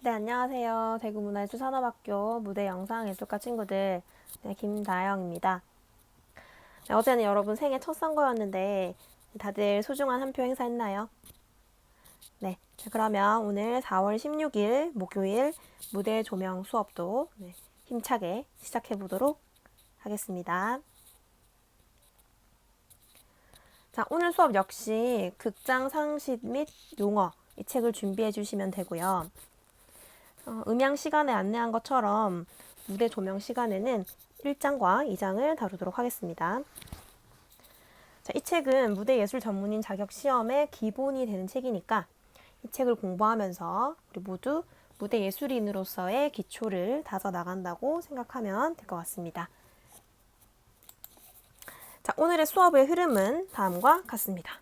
네, 안녕하세요. 대구문화예술 산업학교 무대 영상 예술과 친구들, 네, 김다영입니다. 네, 어제는 여러분 생애 첫 선거였는데, 다들 소중한 한 표 행사했나요? 네, 자, 그러면 오늘 4월 16일 목요일 무대 조명 수업도 네, 힘차게 시작해 보도록 하겠습니다. 자, 오늘 수업 역시 극장 상식 및 용어 이 책을 준비해 주시면 되고요. 어, 음향 시간에 안내한 것처럼 무대 조명 시간에는 1장과 2장을 다루도록 하겠습니다. 자, 이 책은 무대 예술 전문인 자격 시험의 기본이 되는 책이니까 이 책을 공부하면서 우리 모두 무대 예술인으로서의 기초를 다져 나간다고 생각하면 될 것 같습니다. 자, 오늘의 수업의 흐름은 다음과 같습니다.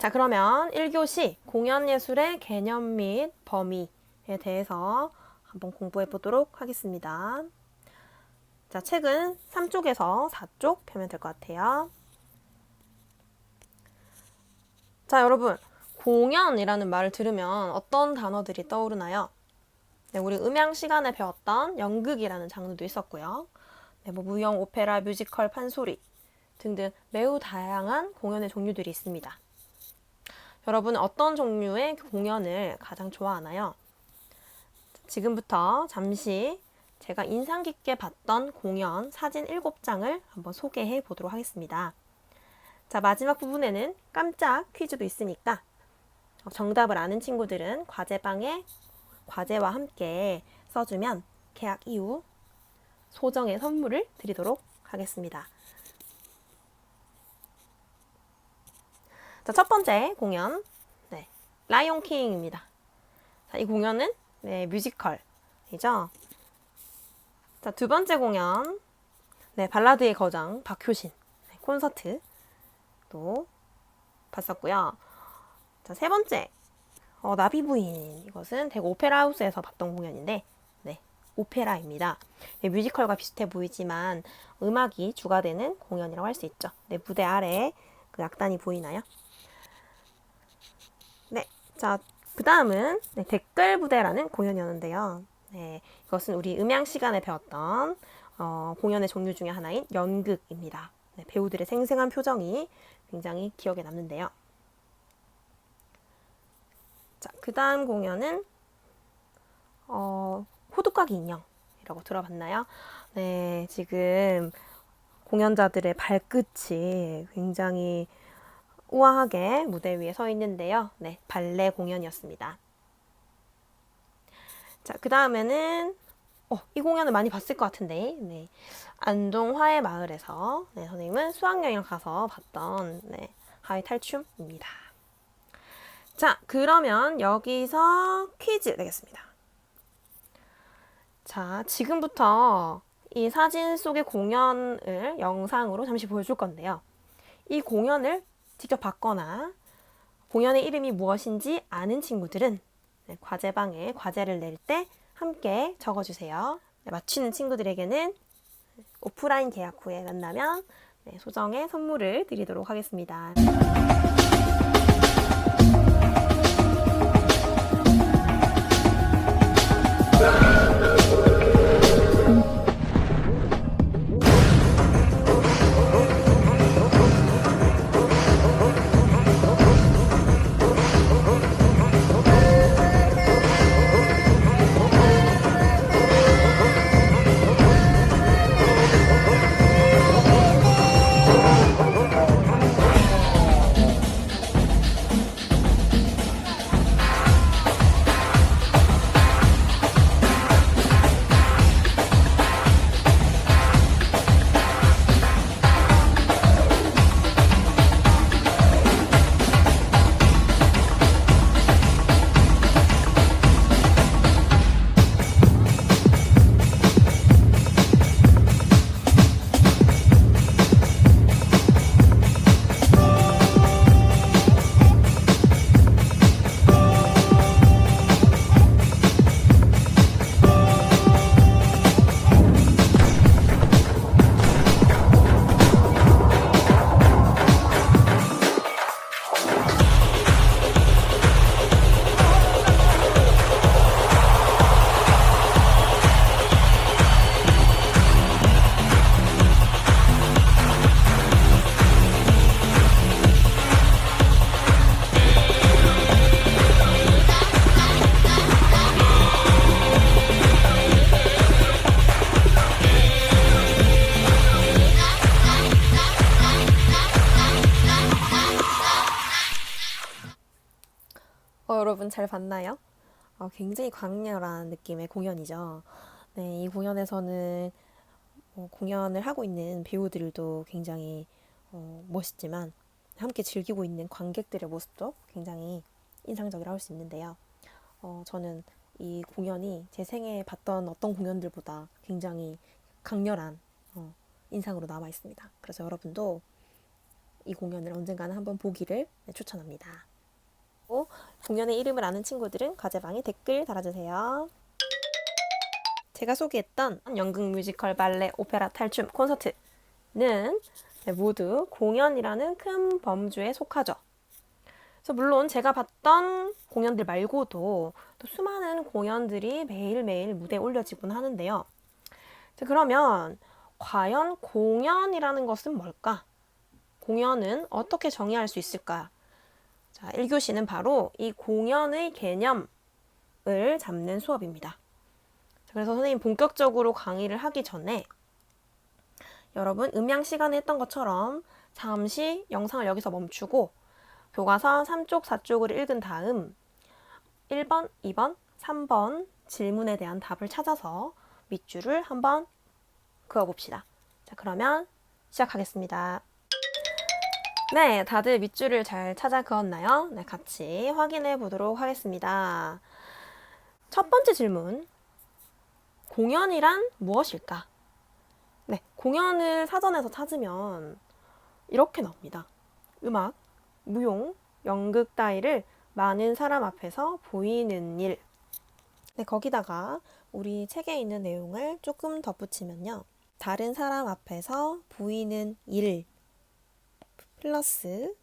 자, 그러면 1교시 공연예술의 개념 및 범위에 대해서 한번 공부해 보도록 하겠습니다. 자, 책은 3쪽에서 4쪽 펴면 될 것 같아요. 자, 여러분. 공연이라는 말을 들으면 어떤 단어들이 떠오르나요? 네, 우리 음향 시간에 배웠던 연극이라는 장르도 있었고요. 네, 뭐 무용, 오페라, 뮤지컬, 판소리 등등 매우 다양한 공연의 종류들이 있습니다. 여러분 어떤 종류의 공연을 가장 좋아하나요? 지금부터 잠시 제가 인상 깊게 봤던 공연 사진 7장을 한번 소개해 보도록 하겠습니다. 자, 마지막 부분에는 깜짝 퀴즈도 있으니까 정답을 아는 친구들은 과제방에 과제와 함께 써주면 계약 이후 소정의 선물을 드리도록 하겠습니다. 자, 첫 번째 공연, 네, 라이온 킹입니다. 자, 이 공연은 네, 뮤지컬이죠. 자, 두 번째 공연, 네, 발라드의 거장 박효신 네, 콘서트도 봤었고요. 자, 세 번째, 어, 나비 부인. 이것은 대구 오페라 하우스에서 봤던 공연인데, 네, 오페라입니다. 네, 뮤지컬과 비슷해 보이지만 음악이 주가 되는 공연이라고 할 수 있죠. 네, 무대 아래 그 악단이 보이나요? 네, 자, 그 다음은 네, 댓글 부대라는 공연이었는데요. 네, 이것은 우리 음향 시간에 배웠던 어, 공연의 종류 중에 하나인 연극입니다. 네, 배우들의 생생한 표정이 굉장히 기억에 남는데요. 자, 그 다음 공연은 어, 호두까기 인형이라고 들어봤나요? 네, 지금 공연자들의 발끝이 굉장히 우아하게 무대 위에 서 있는데요. 네, 발레 공연이었습니다. 자, 그 다음에는 어, 이 공연을 많이 봤을 것 같은데, 네. 안동 화해 마을에서 네, 선생님은 수학여행을 가서 봤던 네, 하이 탈춤입니다. 자, 그러면 여기서 퀴즈 내겠습니다. 자, 지금부터 이 사진 속의 공연을 영상으로 잠시 보여줄 건데요. 이 공연을 직접 봤거나 공연의 이름이 무엇인지 아는 친구들은 네, 과제방에 과제를 낼 때 함께 적어주세요. 네, 맞히는 친구들에게는 오프라인 계약 후에 만나면 네, 소정의 선물을 드리도록 하겠습니다. 잘 봤나요? 어, 굉장히 강렬한 느낌의 공연이죠. 네, 이 공연에서는 어, 공연을 하고 있는 배우들도 굉장히 어, 멋있지만 함께 즐기고 있는 관객들의 모습도 굉장히 인상적이라 할 수 있는데요. 어, 저는 이 공연이 제 생애에 봤던 어떤 공연들보다 굉장히 강렬한 어, 인상으로 남아 있습니다. 그래서 여러분도 이 공연을 언젠가는 한번 보기를 네, 추천합니다. 또 공연의 이름을 아는 친구들은 과제방에 댓글 달아주세요. 제가 소개했던 연극 뮤지컬 발레 오페라 탈춤 콘서트는 네, 모두 공연이라는 큰 범주에 속하죠. 그래서 물론 제가 봤던 공연들 말고도 또 수많은 공연들이 매일매일 무대에 올려지곤 하는데요. 자, 그러면 과연 공연이라는 것은 뭘까? 공연은 어떻게 정의할 수 있을까? 자, 1교시는 바로 이 공연의 개념을 잡는 수업입니다. 자, 그래서 선생님 본격적으로 강의를 하기 전에 여러분 음양 시간에 했던 것처럼 잠시 영상을 여기서 멈추고 교과서 3쪽, 4쪽을 읽은 다음 1번, 2번, 3번 질문에 대한 답을 찾아서 밑줄을 한번 그어봅시다. 자, 그러면 시작하겠습니다. 네, 다들 밑줄을 잘 찾아 그었나요? 네, 같이 확인해 보도록 하겠습니다. 첫 번째 질문. 공연이란 무엇일까? 네, 공연을 사전에서 찾으면 이렇게 나옵니다. 음악, 무용, 연극 따위를 많은 사람 앞에서 보이는 일. 네, 거기다가 우리 책에 있는 내용을 조금 덧붙이면요. 다른 사람 앞에서 보이는 일 플러스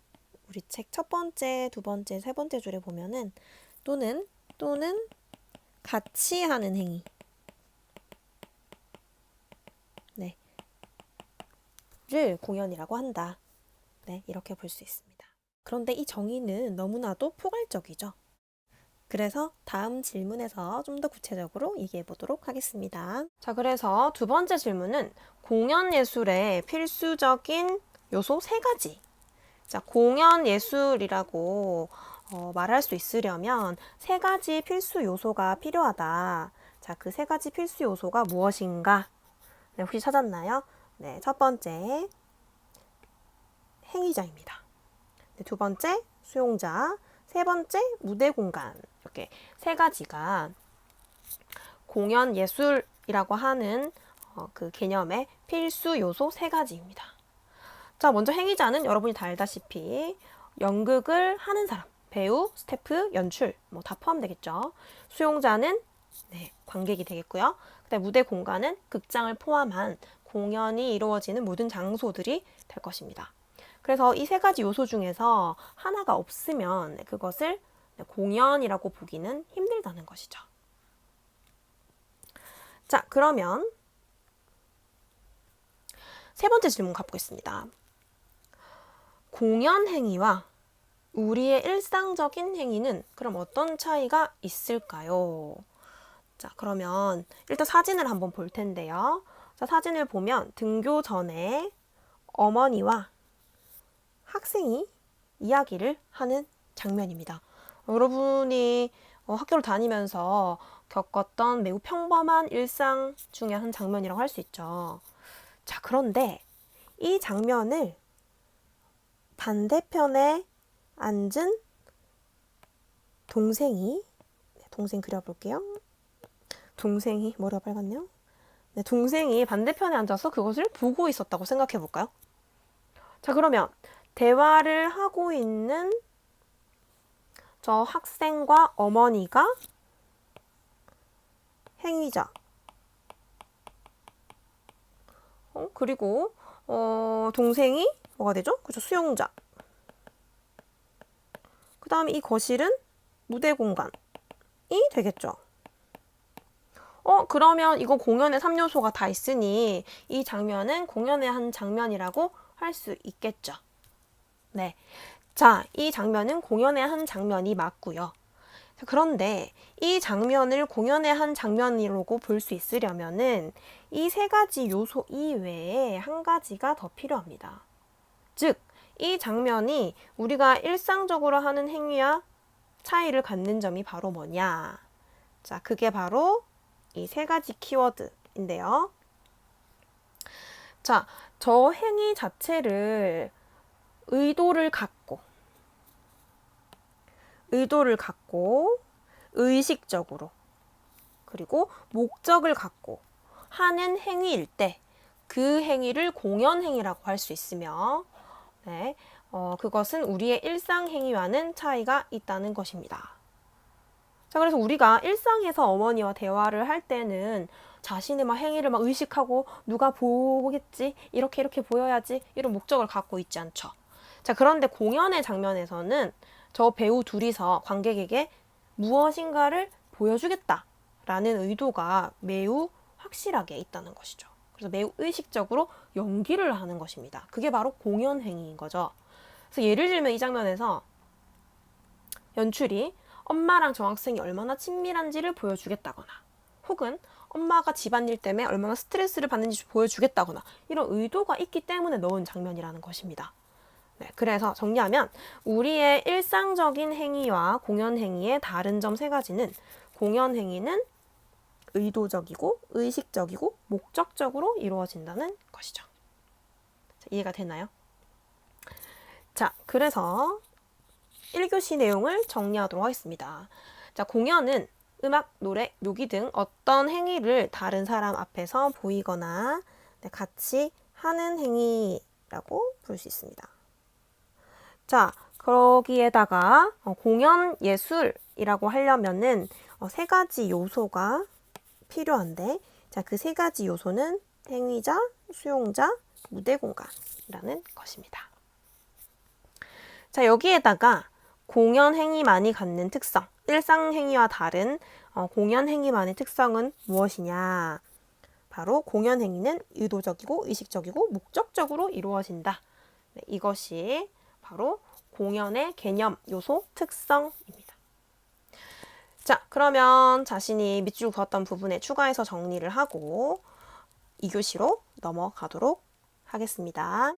우리 책 첫 번째, 두 번째, 세 번째 줄에 보면은 또는 또는 같이 하는 행위. 네. 를 공연이라고 한다. 네, 이렇게 볼 수 있습니다. 그런데 이 정의는 너무나도 포괄적이죠. 그래서 다음 질문에서 좀 더 구체적으로 얘기해 보도록 하겠습니다. 자, 그래서 두 번째 질문은 공연 예술의 필수적인 요소 세 가지. 자, 공연 예술이라고 어, 말할 수 있으려면 세 가지 필수 요소가 필요하다. 자, 그 세 가지 필수 요소가 무엇인가? 네, 혹시 찾았나요? 네, 첫 번째 행위자입니다. 네, 두 번째 수용자, 세 번째 무대 공간. 이렇게 세 가지가 공연 예술이라고 하는 어, 그 개념의 필수 요소 세 가지입니다. 자, 먼저 행위자는 여러분이 다 알다시피 연극을 하는 사람, 배우, 스태프, 연출 뭐 다 포함되겠죠. 수용자는 네, 관객이 되겠고요. 그다음 무대 공간은 극장을 포함한 공연이 이루어지는 모든 장소들이 될 것입니다. 그래서 이 세 가지 요소 중에서 하나가 없으면 그것을 공연이라고 보기는 힘들다는 것이죠. 자, 그러면 세 번째 질문 가보겠습니다. 공연 행위와 우리의 일상적인 행위는 그럼 어떤 차이가 있을까요? 자, 그러면 일단 사진을 한번 볼 텐데요. 자, 사진을 보면 등교 전에 어머니와 학생이 이야기를 하는 장면입니다. 여러분이 어, 학교를 다니면서 겪었던 매우 평범한 일상 중에 한 장면이라고 할 수 있죠. 자, 그런데 이 장면을 반대편에 앉은 동생이 네, 동생 그려볼게요. 동생이 머리가 빨갛네요. 네, 동생이 반대편에 앉아서 그것을 보고 있었다고 생각해 볼까요? 자, 그러면 대화를 하고 있는 저 학생과 어머니가 행위자. 어, 그리고 어, 동생이 뭐가 되죠? 그죠? 수용자. 그 다음에 이 거실은 무대 공간이 되겠죠. 어, 그러면 이거 공연의 3요소가 다 있으니 이 장면은 공연의 한 장면이라고 할 수 있겠죠. 네. 자, 이 장면은 공연의 한 장면이 맞고요. 그런데 이 장면을 공연의 한 장면이라고 볼 수 있으려면은 이 세 가지 요소 이외에 한 가지가 더 필요합니다. 즉, 이 장면이 우리가 일상적으로 하는 행위와 차이를 갖는 점이 바로 뭐냐? 자, 그게 바로 이 세 가지 키워드인데요. 자, 저 행위 자체를 의도를 갖고, 의도를 갖고, 의식적으로, 그리고 목적을 갖고 하는 행위일 때 그 행위를 공연 행위라고 할 수 있으며, 네, 어, 그것은 우리의 일상 행위와는 차이가 있다는 것입니다. 자, 그래서 우리가 일상에서 어머니와 대화를 할 때는 자신의 막 행위를 막 의식하고 누가 보겠지? 이렇게 이렇게 보여야지? 이런 목적을 갖고 있지 않죠. 자, 그런데 공연의 장면에서는 저 배우 둘이서 관객에게 무엇인가를 보여주겠다라는 의도가 매우 확실하게 있다는 것이죠. 그래서 매우 의식적으로 연기를 하는 것입니다. 그게 바로 공연 행위인 거죠. 그래서 예를 들면 이 장면에서 연출이 엄마랑 저 학생이 얼마나 친밀한지를 보여주겠다거나 혹은 엄마가 집안일 때문에 얼마나 스트레스를 받는지 보여주겠다거나 이런 의도가 있기 때문에 넣은 장면이라는 것입니다. 네, 그래서 정리하면 우리의 일상적인 행위와 공연 행위의 다른 점 세 가지는 공연 행위는 의도적이고 의식적이고 목적적으로 이루어진다는 것이죠. 자, 이해가 되나요? 자, 그래서 1교시 내용을 정리하도록 하겠습니다. 자, 공연은 음악, 노래, 묘기 등 어떤 행위를 다른 사람 앞에서 보이거나 네, 같이 하는 행위라고 부를 수 있습니다. 자, 거기에다가 어, 공연 예술이라고 하려면은 어, 세 가지 요소가 필요한데, 자, 그 세 가지 요소는 행위자, 수용자, 무대 공간이라는 것입니다. 자, 여기에다가 공연 행위만이 갖는 특성, 일상 행위와 다른 어, 공연 행위만의 특성은 무엇이냐? 바로 공연 행위는 의도적이고 의식적이고 목적적으로 이루어진다. 네, 이것이 바로 공연의 개념, 요소, 특성입니다. 자, 그러면 자신이 밑줄 그었던 부분에 추가해서 정리를 하고 2교시로 넘어가도록 하겠습니다.